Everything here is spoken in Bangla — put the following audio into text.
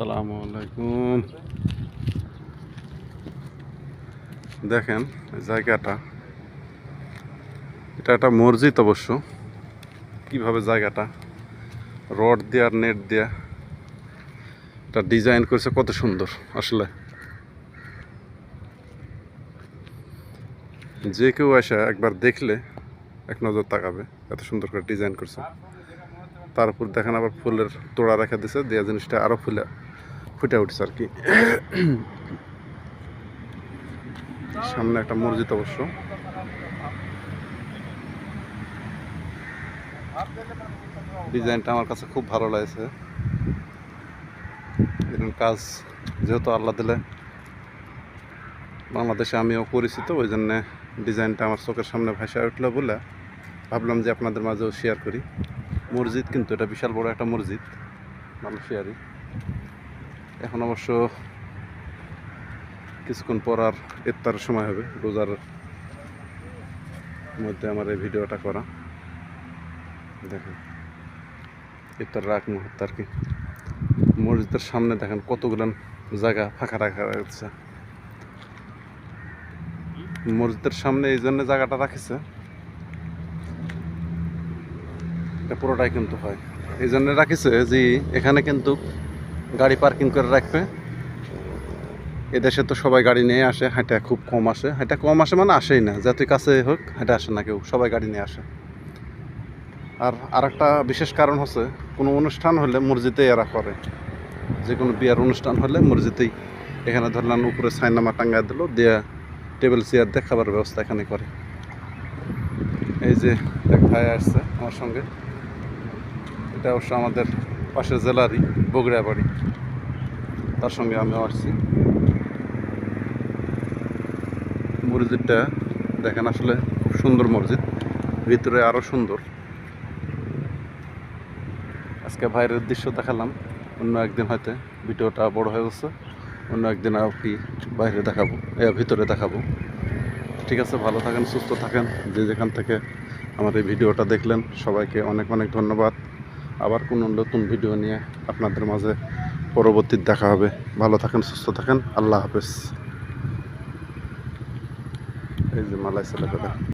আসসালামু আলাইকুম। দেখেন জায়গাটা। এটা একটা মসজিদ অবশ্য। কীভাবে জায়গাটা? রড দেওয়া আর নেট দেওয়া এটা ডিজাইন করেছে কত সুন্দর আসলে। যে কেউ আসে একবার দেখলে এক নজর তাকাবে এত সুন্দর করে ডিজাইন করছে। তার উপর দেখেন আবার ফুলের তোড়া রেখে দিছে দেওয়া জিনিসটা আরও ফুলে ফুটে উঠছে আর কি। সামনে একটা মসজিদ অবশ্য। ডিজাইনটা আমার কাছে খুব ভালো লাগছে। এরকম কাজ যেহেতু আল্লাহ দিলে, বাংলাদেশে আমিও পরিচিত, ওই জন্যে ডিজাইনটা আমার চোখের সামনে ভাষা উঠল বলে ভাবলাম যে আপনাদের মাঝেও শেয়ার করি। মসজিদ কিন্তু এটা বিশাল বড় একটা মসজিদ, মানুষেরই। এখন অবশ্য কিছুক্ষণ পর আর ইফতারের সময় হবে, রোজার মধ্যে আমার এই ভিডিওটা করা। দেখেন, ইফতার রাখ মুহূর্ত আর কি। মসজিদের সামনে দেখেন কতগুলো জায়গা ফাঁকা রাখা রাখছে মসজিদের সামনে এই জন্য জায়গাটা রাখিছে। এটা পুরোটাই কিন্তু হয়। এই জন্য রাখিছে যে, এখানে কিন্তু গাড়ি পার্কিং করে রাখবে। এদেশে তো সবাই গাড়ি নিয়ে আসে, হাঁটা খুব কম আসে। হাঁটা কম আসে মানে আসেই না যতই কাছে হোক, হাঁটা আসে না কেউ, সবাই গাড়ি নিয়ে আসে। আর আরেকটা বিশেষ কারণ হচ্ছে, কোনো অনুষ্ঠান হলে মসজিদে এরা করে। যে কোনো বিয়ার অনুষ্ঠান হলে মসজিদেই এখানে ধরলাম উপরে সাইনামা টাঙ্গায় দিল, দিয়ে টেবিল, চেয়ার দিয়ে খাবার ব্যবস্থা এখানে করে। এই যে এক ভাই আসছে আমার সঙ্গে। এটা অবশ্য আমাদের পাশের জেলারই বগুড়া বাড়ি। তার সঙ্গে আমিও আসছি। মসজিদটা দেখেন আসলে খুব সুন্দর মসজিদ, ভিতরে আরও সুন্দর। আজকে বাইরের দৃশ্য দেখালাম, অন্য একদিন হয়তো ভিডিওটা বড় হয়ে গেছে, অন্য একদিন আর কি বাইরে দেখাবো ভিতরে দেখাবো। ঠিক আছে, ভালো থাকেন, সুস্থ থাকেন, যে যেখান থেকে আমার এই ভিডিওটা দেখলেন, সবাইকে অনেক অনেক ধন্যবাদ। আবার কোনো নতুন ভিডিও নিয়ে আপনাদের মাঝে পরবর্তী দেখা হবে। ভালো থাকেন, সুস্থ থাকেন। আল্লাহ হাফেজ। এই যে মালাই